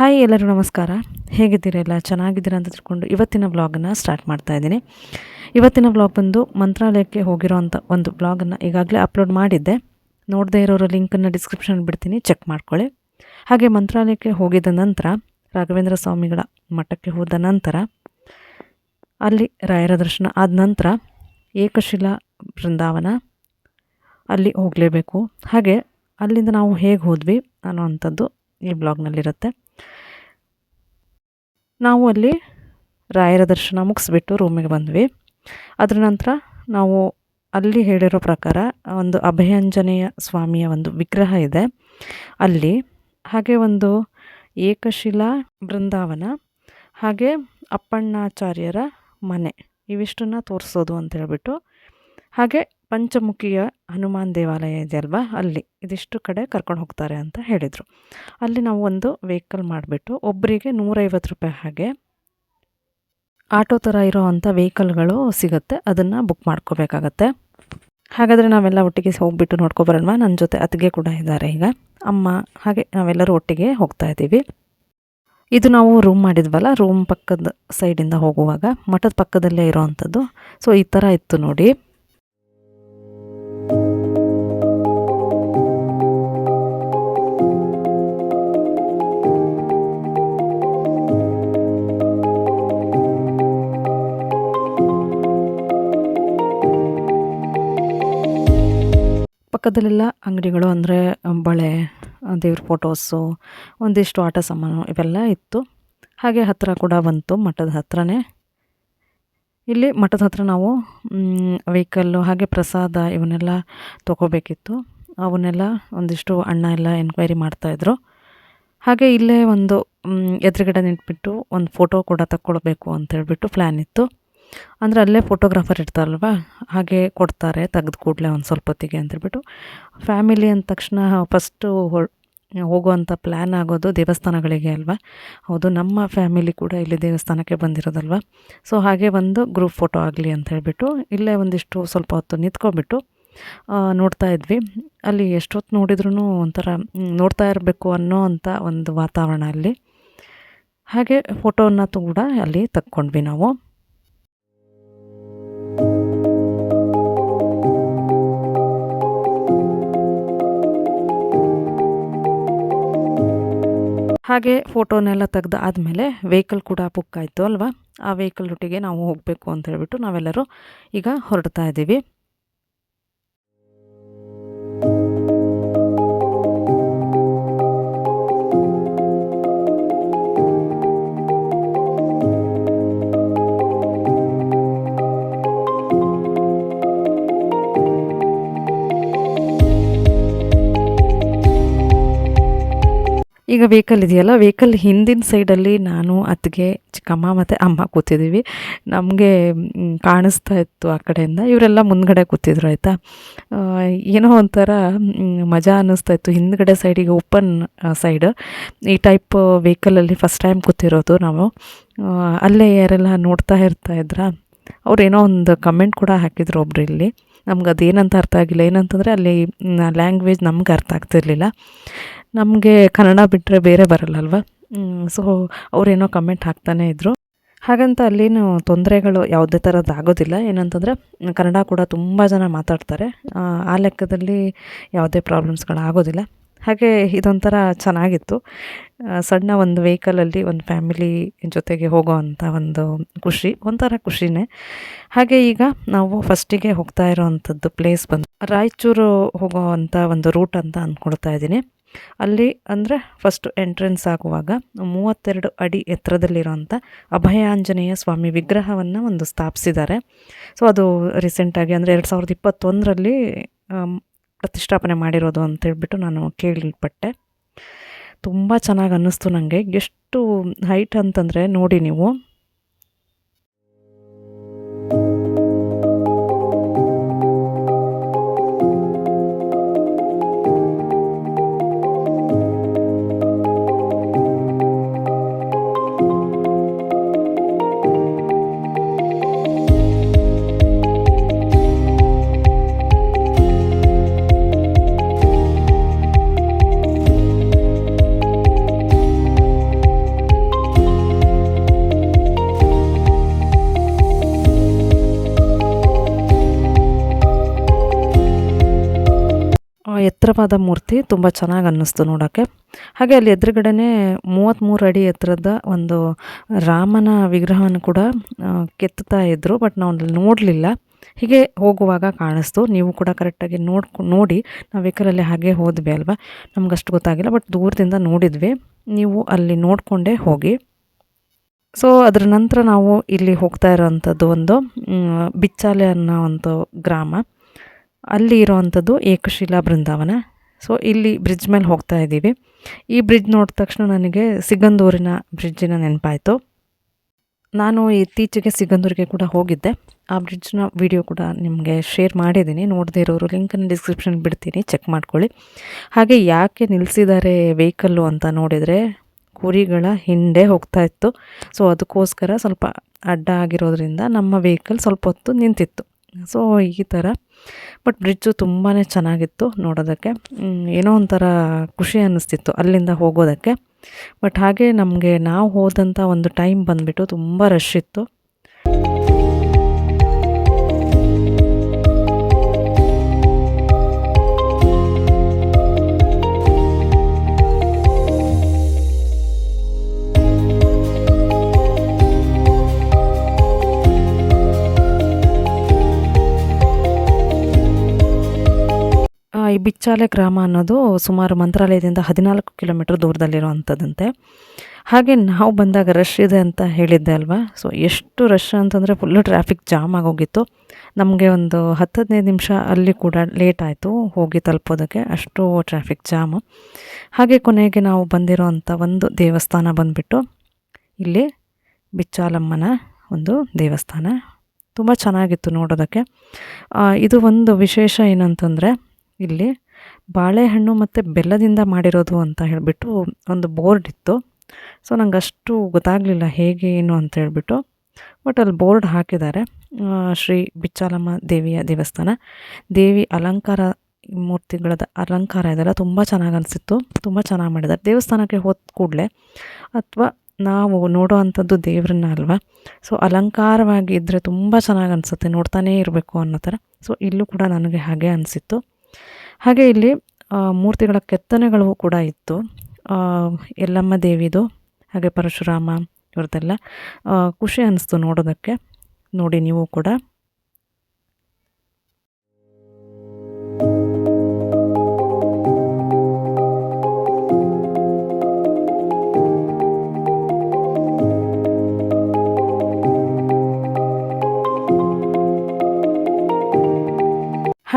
Hi ಎಲ್ಲರೂ ನಮಸ್ಕಾರ. ಹೇಗಿದ್ದೀರಲ್ಲ ಚೆನ್ನಾಗಿದ್ದೀರಾ ಅಂತ ತಿಳ್ಕೊಂಡು ಇವತ್ತಿನ ವ್ಲಾಗನ್ನು ಸ್ಟಾರ್ಟ್ ಮಾಡ್ತಾ ಇದ್ದೀನಿ. ಇವತ್ತಿನ ವ್ಲಾಗ್ ಬಂದು ಮಂತ್ರಾಲಯಕ್ಕೆ ಹೋಗಿರೋ ಅಂಥ ಒಂದು ವ್ಲಾಗನ್ನು ಈಗಾಗಲೇ ಅಪ್ಲೋಡ್ ಮಾಡಿದ್ದೆ. ನೋಡದೇ ಇರೋರ ಲಿಂಕನ್ನು ಡಿಸ್ಕ್ರಿಪ್ಷನ್ ಬಿಡ್ತೀನಿ, ಚೆಕ್ ಮಾಡ್ಕೊಳ್ಳಿ. ಹಾಗೆ ಮಂತ್ರಾಲಯಕ್ಕೆ ಹೋಗಿದ ನಂತರ, ರಾಘವೇಂದ್ರ ಸ್ವಾಮಿಗಳ ಮಠಕ್ಕೆ ಹೋದ ನಂತರ, ಅಲ್ಲಿ ರಾಯರ ದರ್ಶನ ಆದ ನಂತರ ಏಕಶಿಲಾ ಬೃಂದಾವನ ಅಲ್ಲಿ ಹೋಗಲೇಬೇಕು. ಹಾಗೆ ಅಲ್ಲಿಂದ ನಾವು ಹೇಗೆ ಹೋದ್ವಿ ಅನ್ನೋವಂಥದ್ದು ಈ ಬ್ಲಾಗ್ನಲ್ಲಿರುತ್ತೆ ನಾವು ಅಲ್ಲಿ ರಾಯರ ದರ್ಶನ ಮುಗಿಸ್ಬಿಟ್ಟು ರೂಮಿಗೆ ಬಂದ್ವಿ. ಅದರ ನಂತರ ನಾವು ಅಲ್ಲಿ ಹೇಳಿರೋ ಪ್ರಕಾರ ಒಂದು ಅಭಯಾಂಜನೇಯ ಸ್ವಾಮಿಯ ಒಂದು ವಿಗ್ರಹ ಇದೆ. ಅಲ್ಲಿ ಹಾಗೆ ಒಂದು ಏಕಶಿಲಾ ಬೃಂದಾವನ, ಹಾಗೆ ಅಪ್ಪಣ್ಣಾಚಾರ್ಯರ ಮನೆ. ಇವಿಷ್ಟನ್ನು ತೋರಿಸೋದು ಅಂತ ಹೇಳಿಬಿಟ್ಟು ಹಾಗೆ ಪಂಚಮುಖಿಯ ಹನುಮಾನ್ ದೇವಾಲಯ ಇದೆ ಅಲ್ವಾ? ಅಲ್ಲಿ ಇದಿಷ್ಟು ಕಡೆ ಕರ್ಕೊಂಡು ಹೋಗ್ತಾರೆ ಅಂತ ಹೇಳಿದರು. ಅಲ್ಲಿ ನಾವು ಒಂದು ವೆಹಿಕಲ್ ಮಾಡಿಬಿಟ್ಟು ಒಬ್ಬರಿಗೆ ನೂರೈವತ್ತು ರೂಪಾಯಿ ಹಾಗೆ ಆಟೋ ಥರ ಇರೋ ಅಂಥ ವೆಹಿಕಲ್ಗಳು ಸಿಗುತ್ತೆ. ಅದನ್ನು ಬುಕ್ ಮಾಡ್ಕೋಬೇಕಾಗತ್ತೆ. ಹಾಗಾದರೆ ನಾವೆಲ್ಲ ಒಟ್ಟಿಗೆ ಹೋಗ್ಬಿಟ್ಟು ನೋಡ್ಕೊಬರೋಣ ನನ್ನ ಜೊತೆ ಅತ್ತಿಗೆ ಕೂಡ ಇದ್ದಾರೆ ಈಗ. ಅಮ್ಮ, ಹಾಗೆ ನಾವೆಲ್ಲರೂ ಒಟ್ಟಿಗೆ ಹೋಗ್ತಾ ಇದ್ದೀವಿ. ಇದು ನಾವು ರೂಮ್ ಮಾಡಿದ್ವಲ್ಲ? ರೂಮ್ ಪಕ್ಕದ ಸೈಡಿಂದ ಹೋಗುವಾಗ, ಮಠದ ಪಕ್ಕದಲ್ಲೇ ಇರೋ ಅಂಥದ್ದು ಸೊ ಈ ಥರ ಇತ್ತು ನೋಡಿ. ಪಕ್ಕದಲ್ಲೆಲ್ಲ ಅಂಗಡಿಗಳು ಅಂದರೆ, ಬಳೆ, ದೇವ್ರ ಫೋಟೋಸು ಒಂದಿಷ್ಟು ಆಟ ಸಾಮಾನು ಇವೆಲ್ಲ ಇತ್ತು. ಹಾಗೆ ಹತ್ತಿರ ಕೂಡ ಬಂತು ಮಠದ ಹತ್ರನೇ. ಇಲ್ಲಿ ಮಠದ ಹತ್ರ ನಾವು ವೆಹಿಕಲ್ಲು ಹಾಗೆ ಪ್ರಸಾದ ಇವನ್ನೆಲ್ಲ ತೊಗೋಬೇಕಿತ್ತು. ಅವನ್ನೆಲ್ಲ ಒಂದಿಷ್ಟು ಅಣ್ಣ ಎಲ್ಲ ಎನ್ಕ್ವೈರಿ ಮಾಡ್ತಾಯಿದ್ರು ಹಾಗೆ ಇಲ್ಲೇ ಒಂದು ಎದುರುಗಡೆ ನಿಂತ್ಬಿಟ್ಟು ಒಂದು ಫೋಟೋ ಕೂಡ ತಕ್ಕೊಳ್ಬೇಕು ಅಂತ ಹೇಳ್ಬಿಟ್ಟು ಪ್ಲ್ಯಾನ್ ಇತ್ತು. ಅಂದರೆ ಅಲ್ಲೇ ಫೋಟೋಗ್ರಾಫರ್ ಇರ್ತಾರಲ್ವ? ಹಾಗೆ ಕೊಡ್ತಾರೆ ತೆಗೆದು ಕೂಡಲೇ ಒಂದು ಸ್ವಲ್ಪ ಹೊತ್ತಿಗೆ ಅಂತೇಳ್ಬಿಟ್ಟು ಫ್ಯಾಮಿಲಿ ಅಂದ ತಕ್ಷಣ ಫಸ್ಟು ಹೊರ ಹೋಗುವಂಥ ಪ್ಲ್ಯಾನ್ ಆಗೋದು ದೇವಸ್ಥಾನಗಳಿಗೆ ಅಲ್ವಾ? ಹೌದು, ನಮ್ಮ ಫ್ಯಾಮಿಲಿ ಕೂಡ ಇಲ್ಲಿ ದೇವಸ್ಥಾನಕ್ಕೆ ಬಂದಿರೋದಲ್ವ? ಸೊ ಹಾಗೆ ಒಂದು ಗ್ರೂಪ್ ಫೋಟೋ ಆಗಲಿ ಅಂತ ಹೇಳಿಬಿಟ್ಟು ಇಲ್ಲೇ ಒಂದಿಷ್ಟು ಸ್ವಲ್ಪ ಹೊತ್ತು ನಿಂತ್ಕೊಬಿಟ್ಟು ನೋಡ್ತಾ ಇದ್ವಿ. ಅಲ್ಲಿ ಎಷ್ಟೊತ್ತು ನೋಡಿದ್ರೂ ಒಂಥರ ನೋಡ್ತಾ ಇರಬೇಕು ಅನ್ನೋ ಅಂಥ ಒಂದು ವಾತಾವರಣ ಅಲ್ಲಿ. ಹಾಗೆ ಫೋಟೋನ ಕೂಡ ಅಲ್ಲಿ ತಕ್ಕೊಂಡ್ವಿ ನಾವು. ಹಾಗೆ ಫೋಟೋನೆಲ್ಲ ತೆಗ್ದು ಆದಮೇಲೆ ವೆಹಿಕಲ್ ಕೂಡ ಬುಕ್ ಆಯಿತು ಅಲ್ವಾ? ಆ ವೆಹಿಕಲ್ ಒಟ್ಟಿಗೆ ನಾವು ಹೋಗಬೇಕು ಅಂತ ಹೇಳಿಬಿಟ್ಟು ನಾವೆಲ್ಲರೂ ಈಗ ಹೊರಡ್ತಾ ಇದ್ದೀವಿ. ಈಗ ವೆಹಿಕಲ್ ಇದೆಯಲ್ಲ ವೆಹಿಕಲ್ ಹಿಂದಿನ ಸೈಡಲ್ಲಿ ನಾನು, ಅತ್ತಿಗೆ, ಚಿಕ್ಕಮ್ಮ ಮತ್ತು ಅಮ್ಮ ಕೂತಿದ್ದೀವಿ ನಮಗೆ ಕಾಣಿಸ್ತಾ ಇತ್ತು ಆ ಕಡೆಯಿಂದ. ಇವರೆಲ್ಲ ಮುಂದ್ಗಡೆ ಕೂತಿದ್ರು, ಆಯಿತಾ? ಏನೋ ಒಂಥರ ಮಜಾ ಅನ್ನಿಸ್ತಾ ಇತ್ತು. ಹಿಂದ್ಗಡೆ ಸೈಡಿಗೆ ಓಪನ್ ಸೈಡ್ ಈ ಟೈಪ್ ವೆಹಿಕಲಲ್ಲಿ ಫಸ್ಟ್ ಟೈಮ್ ಕೂತಿರೋದು ನಾವು. ಅಲ್ಲೇ ಯಾರೆಲ್ಲ ನೋಡ್ತಾ ಇರ್ತಾ ಇದ್ರ? ಅವ್ರು ಏನೋ ಒಂದು ಕಮೆಂಟ್ ಕೂಡ ಹಾಕಿದ್ರು ಒಬ್ರು ಇಲ್ಲಿ. ನಮ್ಗೆ ಅದೇನಂತ ಅರ್ಥ ಆಗಿಲ್ಲ. ಏನಂತಂದರೆ ಅಲ್ಲಿ ಲ್ಯಾಂಗ್ವೇಜ್ ನಮ್ಗೆ ಅರ್ಥ ಆಗ್ತಿರ್ಲಿಲ್ಲ. ನಮಗೆ ಕನ್ನಡ ಬಿಟ್ಟರೆ ಬೇರೆ ಬರಲ್ಲಲ್ವ? ಸೊ ಅವರೇನೋ ಕಮೆಂಟ್ ಹಾಕ್ತಾನೇ ಇದ್ದರು ಹಾಗಂತ ಅಲ್ಲಿನೂ ತೊಂದರೆಗಳು ಯಾವುದೇ ಥರದ್ದು ಆಗೋದಿಲ್ಲ. ಏನಂತಂದರೆ, ಕನ್ನಡ ಕೂಡ ತುಂಬ ಜನ ಮಾತಾಡ್ತಾರೆ. ಆ ಲೆಕ್ಕದಲ್ಲಿ ಯಾವುದೇ ಪ್ರಾಬ್ಲಮ್ಸ್ಗಳು ಆಗೋದಿಲ್ಲ. ಹಾಗೆ ಇದೊಂಥರ ಚೆನ್ನಾಗಿತ್ತು. ಸಣ್ಣ ಒಂದು ವೆಹಿಕಲಲ್ಲಿ ಒಂದು ಫ್ಯಾಮಿಲಿ ಜೊತೆಗೆ ಹೋಗೋ ಅಂಥ ಒಂದು ಖುಷಿ, ಒಂಥರ ಖುಷಿನೇ. ಹಾಗೆ ಈಗ ನಾವು ಫಸ್ಟಿಗೆ ಹೋಗ್ತಾ ಇರೋವಂಥದ್ದು ಪ್ಲೇಸ್ ಬಂದು ರಾಯಚೂರು ಹೋಗೋ ಅಂಥ ಒಂದು ರೂಟ್ ಅಂತ ಅಂದ್ಕೊಳ್ತಾ ಇದ್ದೀನಿ. ಅಲ್ಲಿ ಅಂದರೆ ಫಸ್ಟ್ ಎಂಟ್ರೆನ್ಸ್ ಆಗುವಾಗ ಮೂವತ್ತೆರಡು ಅಡಿ ಎತ್ತರದಲ್ಲಿರೋಂಥ ಅಭಯಾಂಜನೇಯ ಸ್ವಾಮಿ ವಿಗ್ರಹವನ್ನು ಒಂದು ಸ್ಥಾಪಿಸಿದ್ದಾರೆ. ಸೊ ಅದು ರೀಸೆಂಟಾಗಿ ಅಂದರೆ ಎರಡು ಸಾವಿರದ ಇಪ್ಪತ್ತೊಂದರಲ್ಲಿ ಪ್ರತಿಷ್ಠಾಪನೆ ಮಾಡಿರೋದು ಅಂತೇಳ್ಬಿಟ್ಟು ನಾನು ಕೇಳಿಪಟ್ಟೆ. ತುಂಬ ಚೆನ್ನಾಗಿ ಅನ್ನಿಸ್ತು ನನಗೆ ಎಷ್ಟು ಹೈಟ್ ಅಂತಂದರೆ ನೋಡಿ ನೀವು. ಅಪರೂಪವಾದ ಮೂರ್ತಿ ತುಂಬ ಚೆನ್ನಾಗಿ ಅನ್ನಿಸ್ತು ನೋಡೋಕ್ಕೆ ಹಾಗೆ ಅಲ್ಲಿ ಎದುರುಗಡೆನೇ ಮೂವತ್ತ್ಮೂರು ಅಡಿ ಎತ್ತರದ ಒಂದು ರಾಮನ ವಿಗ್ರಹವನ್ನು ಕೂಡ ಕೆತ್ತುತ್ತಾ ಇದ್ದರು ಬಟ್ ನಾವು ಅಲ್ಲಿ ನೋಡಲಿಲ್ಲ. ಹೀಗೆ ಹೋಗುವಾಗ ಕಾಣಿಸ್ತು. ನೀವು ಕೂಡ ಕರೆಕ್ಟಾಗಿ ನೋಡ್ಕೊ, ನೋಡಿ, ನಾವು ವೆಹಿಕಲಲ್ಲಿ ಹಾಗೆ ಹೋದ್ವಿ ಅಲ್ವಾ? ನಮಗಷ್ಟು ಗೊತ್ತಾಗಿಲ್ಲ, ಬಟ್ ದೂರದಿಂದ ನೋಡಿದ್ವಿ. ನೀವು ಅಲ್ಲಿ ನೋಡಿಕೊಂಡೇ ಹೋಗಿ. ಸೊ, ಅದರ ನಂತರ ನಾವು ಇಲ್ಲಿ ಹೋಗ್ತಾ ಇರೋವಂಥದ್ದು ಒಂದು ಬಿಚ್ಚಾಲೆ ಅನ್ನೋ ಒಂದು ಗ್ರಾಮ. ಅಲ್ಲಿ ಇರೋವಂಥದ್ದು ಏಕಶಿಲಾ ಬೃಂದಾವನ. ಸೊ ಇಲ್ಲಿ ಬ್ರಿಡ್ಜ್ ಮೇಲೆ ಹೋಗ್ತಾ ಇದ್ದೀವಿ. ಈ ಬ್ರಿಡ್ಜ್ ನೋಡಿದ ತಕ್ಷಣ ನನಗೆ ಸಿಗಂದೂರಿನ ಬ್ರಿಡ್ಜಿನ ನೆನಪಾಯಿತು. ನಾನು ಇತ್ತೀಚೆಗೆ ಸಿಗಂದೂರಿಗೆ ಕೂಡ ಹೋಗಿದ್ದೆ. ಆ ಬ್ರಿಡ್ಜ್ನ ವಿಡಿಯೋ ಕೂಡ ನಿಮಗೆ ಶೇರ್ ಮಾಡಿದ್ದೀನಿ. ನೋಡದೇ ಇರೋರು ಲಿಂಕನ್ನು ಡಿಸ್ಕ್ರಿಪ್ಷನ್ ಬಿಡ್ತೀನಿ. ಚೆಕ್ ಮಾಡ್ಕೊಳ್ಳಿ. ಹಾಗೆ ಯಾಕೆ ನಿಲ್ಲಿಸಿದ್ದಾರೆ ವೆಹಿಕಲ್ಲು ಅಂತ ನೋಡಿದರೆ, ಕುರಿಗಳ ಹಿಂದೆ ಹೋಗ್ತಾ ಇತ್ತು. ಸೊ ಅದಕ್ಕೋಸ್ಕರ ಸ್ವಲ್ಪ ಅಡ್ಡ ಆಗಿರೋದ್ರಿಂದ ನಮ್ಮ ವೆಹಿಕಲ್ ಸ್ವಲ್ಪ ಹೊತ್ತು ನಿಂತಿತ್ತು. ಸೊ ಈ ಥರ ಬಟ್ ಬ್ರಿಡ್ಜು ತುಂಬಾ ಚೆನ್ನಾಗಿತ್ತು ನೋಡೋದಕ್ಕೆ. ಏನೋ ಒಂಥರ ಖುಷಿ ಅನ್ನಿಸ್ತಿತ್ತು ಅಲ್ಲಿಂದ ಹೋಗೋದಕ್ಕೆ. ಬಟ್ ಹಾಗೆ ನಮಗೆ ನಾವು ಹೋದಂಥ ಒಂದು ಟೈಮ್ ಬಂದುಬಿಟ್ಟು ತುಂಬ ರಶ್ ಇತ್ತು. ಬಿಚ್ಚಾಲೆ ಗ್ರಾಮ ಅನ್ನೋದು ಸುಮಾರು ಮಂತ್ರಾಲಯದಿಂದ ಹದಿನಾಲ್ಕು ಕಿಲೋಮೀಟ್ರ್ ದೂರದಲ್ಲಿರುವಂಥದ್ದಂತೆ. ಹಾಗೆ ನಾವು ಬಂದಾಗ ರಶ್ ಇದೆ ಅಂತ ಹೇಳಿದ್ದೆ ಅಲ್ವಾ? ಸೊ ಎಷ್ಟು ರಶ್ ಅಂತಂದರೆ ಫುಲ್ಲು ಟ್ರಾಫಿಕ್ ಜಾಮ್ ಆಗೋಗಿತ್ತು ನಮಗೆ ಒಂದು ಹತ್ತು ಹದಿನೈದು ನಿಮಿಷ ಅಲ್ಲಿ ಕೂಡ ಲೇಟ್ ಆಯಿತು ಹೋಗಿ ತಲುಪೋದಕ್ಕೆ. ಅಷ್ಟು ಟ್ರಾಫಿಕ್ ಜಾಮು ಹಾಗೆ ಕೊನೆಗೆ ನಾವು ಬಂದಿರೋವಂಥ ಒಂದು ದೇವಸ್ಥಾನ ಬಂದುಬಿಟ್ಟು ಇಲ್ಲಿ ಬಿಚ್ಚಾಲಮ್ಮನ ಒಂದು ದೇವಸ್ಥಾನ. ತುಂಬ ಚೆನ್ನಾಗಿತ್ತು ನೋಡೋದಕ್ಕೆ. ಇದು ಒಂದು ವಿಶೇಷ ಏನಂತಂದರೆ ಇಲ್ಲಿ ಬಾಳೆಹಣ್ಣು ಮತ್ತು ಬೆಲ್ಲದಿಂದ ಮಾಡಿರೋದು ಅಂತ ಹೇಳಿಬಿಟ್ಟು ಒಂದು ಬೋರ್ಡ್ ಇತ್ತು. ಸೊ ನಂಗೆ ಅಷ್ಟು ಗೊತ್ತಾಗಲಿಲ್ಲ ಹೇಗೆ, ಏನು ಅಂತ ಹೇಳಿಬಿಟ್ಟು. ಬಟ್ ಅಲ್ಲಿ ಬೋರ್ಡ್ ಹಾಕಿದ್ದಾರೆ. ಶ್ರೀ ಬಿಚ್ಚಾಲಮ್ಮ ದೇವಿಯ ದೇವಸ್ಥಾನ. ದೇವಿ ಅಲಂಕಾರ, ಮೂರ್ತಿಗಳದ ಅಲಂಕಾರ ಇದೆಲ್ಲ ತುಂಬ ಚೆನ್ನಾಗಿ ಅನಿಸಿತ್ತು. ತುಂಬ ಚೆನ್ನಾಗಿ ಮಾಡಿದ್ದಾರೆ. ದೇವಸ್ಥಾನಕ್ಕೆ ಹೋದ ಕೂಡಲೇ ಅಥವಾ ನಾವು ನೋಡೋ ಅಂಥದ್ದು ದೇವ್ರನ್ನ ಅಲ್ವಾ? ಸೊ, ಅಲಂಕಾರವಾಗಿ ಇದ್ದರೆ ತುಂಬ ಚೆನ್ನಾಗಿ ಅನಿಸುತ್ತೆ. ನೋಡ್ತಾನೇ ಇರಬೇಕು ಅನ್ನೋ ಥರ. ಸೊ, ಇಲ್ಲೂ ಕೂಡ ನನಗೆ ಹಾಗೆ ಅನಿಸಿತ್ತು. ಹಾಗೆ ಇಲ್ಲಿ ಮೂರ್ತಿಗಳ ಕೆತ್ತನೆಗಳು ಕೂಡ ಇತ್ತು. ಎಲ್ಲಮ್ಮ ದೇವಿದು, ಹಾಗೆ ಪರಶುರಾಮ, ಇವ್ರದ್ದೆಲ್ಲ ಖುಷಿ ಅನ್ನಿಸ್ತು ನೋಡೋದಕ್ಕೆ. ನೋಡಿ ನೀವು ಕೂಡ.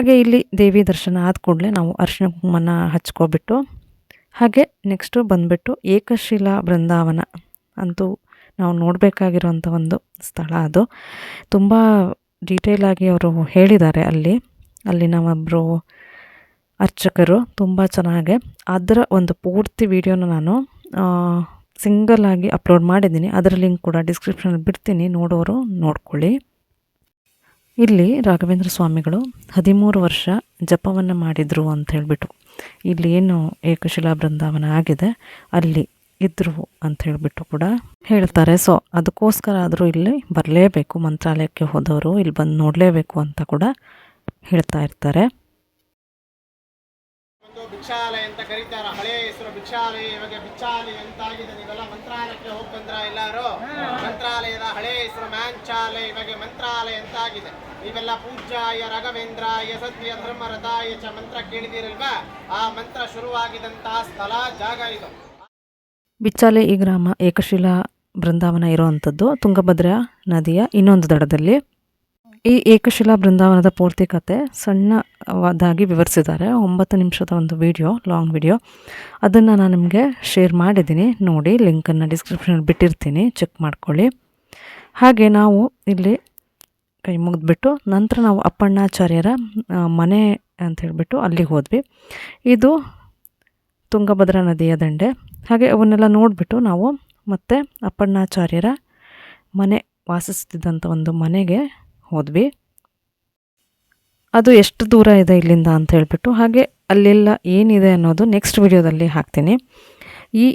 ಹಾಗೆ ಇಲ್ಲಿ ದೇವಿ ದರ್ಶನ ಆದ ಕೂಡಲೇ ನಾವು ಅರಿಶಿನ ಕುಂಕುಮನ ಹಚ್ಕೊಬಿಟ್ಟು, ಹಾಗೆ ನೆಕ್ಸ್ಟು ಬಂದುಬಿಟ್ಟು ಏಕಶಿಲಾ ಬೃಂದಾವನ ಅಂತೂ ನಾವು ನೋಡಬೇಕಾಗಿರುವಂಥ ಒಂದು ಸ್ಥಳ ಅದು. ತುಂಬ ಡೀಟೇಲಾಗಿ ಅವರು ಹೇಳಿದ್ದಾರೆ ಅಲ್ಲಿ. ಅಲ್ಲಿ ಒಬ್ಬರು ಅರ್ಚಕರು ತುಂಬ ಚೆನ್ನಾಗೆ. ಅದರ ಒಂದು ಪೂರ್ತಿ ವಿಡಿಯೋನ ನಾನು ಸಿಂಗಲ್ ಆಗಿ ಅಪ್ಲೋಡ್ ಮಾಡಿದ್ದೀನಿ. ಅದರ ಲಿಂಕ್ ಕೂಡ ಡಿಸ್ಕ್ರಿಪ್ಷನಲ್ಲಿ ಬಿಡ್ತೀನಿ. ನೋಡೋರು ನೋಡ್ಕೊಳ್ಳಿ. ಇಲ್ಲಿ ರಾಘವೇಂದ್ರ ಸ್ವಾಮಿಗಳು ಹದಿಮೂರು ವರ್ಷ ಜಪವನ್ನು ಮಾಡಿದರು ಅಂತ ಹೇಳಿಬಿಟ್ಟು. ಇಲ್ಲಿ ಏನು ಏಕಶಿಲಾ ಬೃಂದಾವನ ಆಗಿದೆ ಅಲ್ಲಿ ಇದ್ದರು ಅಂತ ಹೇಳಿಬಿಟ್ಟು ಕೂಡ ಹೇಳ್ತಾರೆ. ಸೊ ಅದಕ್ಕೋಸ್ಕರ ಆದರೂ ಇಲ್ಲಿ ಬರಲೇಬೇಕು ಮಂತ್ರಾಲಯಕ್ಕೆ ಹೋದವರು ಇಲ್ಲಿ ಬಂದು ನೋಡಲೇಬೇಕು ಅಂತ ಕೂಡ ಹೇಳ್ತಾ ಇರ್ತಾರೆ. ಭಿಕ್ಷಾಲಯ ಅಂತ ಕರೀತಾರ. ಹಳೆಯ ಹೆಸರು ಭಿಕ್ಷಾಲಯ ಇವಾಗ ಭಿಕ್ಷಾಲಯ ಎಂತಾಗಿದೆ ನೀವೆಲ್ಲ ಮಂತ್ರಾಲಯಕ್ಕೆ ಹೋಗ್ಬಂದ್ರ ಎಲ್ಲಾರು? ಮಂತ್ರಾಲಯದ ಹಳೆಯ ಹೆಸರು ಮ್ಯಾಂಚಾಲಯ ಇವಾಗ ಮಂತ್ರಾಲಯ ಅಂತಾಗಿದೆ. ನೀವೆಲ್ಲ ಪೂಜ್ಯಾಯ ರಾಘವೇಂದ್ರಾಯ ಸತ್ಯ ಧರ್ಮರಥಾಯ ಚ ಮಂತ್ರ ಕೇಳಿದಿರಲ್ವಾ? ಆ ಮಂತ್ರ ಶುರುವಾಗಿದಂತಹ ಸ್ಥಳ, ಜಾಗ ಇದು. ಬಿಚ್ಚಾಲೆ ಈ ಗ್ರಾಮ ಏಕಶಿಲಾ ಬೃಂದಾವನ ಇರುವಂಥದ್ದು ತುಂಗಭದ್ರಾ ನದಿಯ ಇನ್ನೊಂದು ದಡದಲ್ಲಿ. ಈ ಏಕಶಿಲಾ ಬೃಂದಾವನದ ಪೂರ್ತಿ ಕತೆ ಸಣ್ಣದಾಗಿ ವಿವರಿಸಿದ್ದಾರೆ. ಒಂಬತ್ತು ನಿಮಿಷದ ಒಂದು ವಿಡಿಯೋ ಲಾಂಗ್ ವಿಡಿಯೋ ಅದನ್ನು ನಾನು ನಿಮಗೆ ಶೇರ್ ಮಾಡಿದ್ದೀನಿ. ನೋಡಿ ಲಿಂಕನ್ನು ಡಿಸ್ಕ್ರಿಪ್ಷನಲ್ಲಿ ಬಿಟ್ಟಿರ್ತೀನಿ. ಚೆಕ್ ಮಾಡ್ಕೊಳ್ಳಿ. ಹಾಗೆ ನಾವು ಇಲ್ಲಿ ಕೈ ಮುಗಿದ್ಬಿಟ್ಟು ನಂತರ ನಾವು ಅಪ್ಪಣ್ಣಾಚಾರ್ಯರ ಮನೆ ಅಂತ ಹೇಳಿಬಿಟ್ಟು ಅಲ್ಲಿಗೆ ಹೋದ್ವಿ. ಇದು ತುಂಗಭದ್ರಾ ನದಿಯ ದಂಡೆ. ಹಾಗೆ ಅವನ್ನೆಲ್ಲ ನೋಡಿಬಿಟ್ಟು ನಾವು ಮತ್ತೆ ಅಪ್ಪಣ್ಣಾಚಾರ್ಯರ ಮನೆ ವಾಸಿಸ್ತಿದ್ದಂಥ ಒಂದು ಮನೆಗೆ ಹೋದ್ವಿ. ಅದು ಎಷ್ಟು ದೂರ ಇದೆ ಇಲ್ಲಿಂದ ಅಂತ ಹೇಳಿಬಿಟ್ಟು ಹಾಗೆ ಅಲ್ಲೆಲ್ಲ ಏನಿದೆ ಅನ್ನೋದು ನೆಕ್ಸ್ಟ್ ವಿಡಿಯೋದಲ್ಲಿ ಹಾಕ್ತೀನಿ. ಈ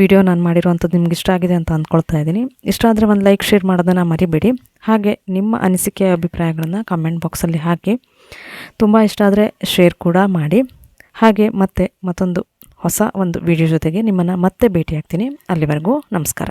ವಿಡಿಯೋ ನಾನು ಮಾಡಿರುವಂಥದ್ದು ನಿಮ್ಗೆ ಇಷ್ಟ ಆಗಿದೆ ಅಂತ ಅಂದ್ಕೊಳ್ತಾ ಇದ್ದೀನಿ. ಇಷ್ಟ ಆದರೆ ಒಂದು ಲೈಕ್, ಶೇರ್ ಮಾಡೋದನ್ನು ಮರಿಬೇಡಿ. ಹಾಗೆ ನಿಮ್ಮ ಅನಿಸಿಕೆ, ಅಭಿಪ್ರಾಯಗಳನ್ನು ಕಮೆಂಟ್ ಬಾಕ್ಸಲ್ಲಿ ಹಾಕಿ. ತುಂಬ ಇಷ್ಟ ಆದರೆ ಶೇರ್ ಕೂಡ ಮಾಡಿ. ಹಾಗೆ ಮತ್ತೆ ಮತ್ತೊಂದು ಹೊಸ ಒಂದು ವಿಡಿಯೋ ಜೊತೆಗೆ ನಿಮ್ಮನ್ನು ಮತ್ತೆ ಭೇಟಿಯಾಗ್ತೀನಿ. ಅಲ್ಲಿವರೆಗೂ ನಮಸ್ಕಾರ.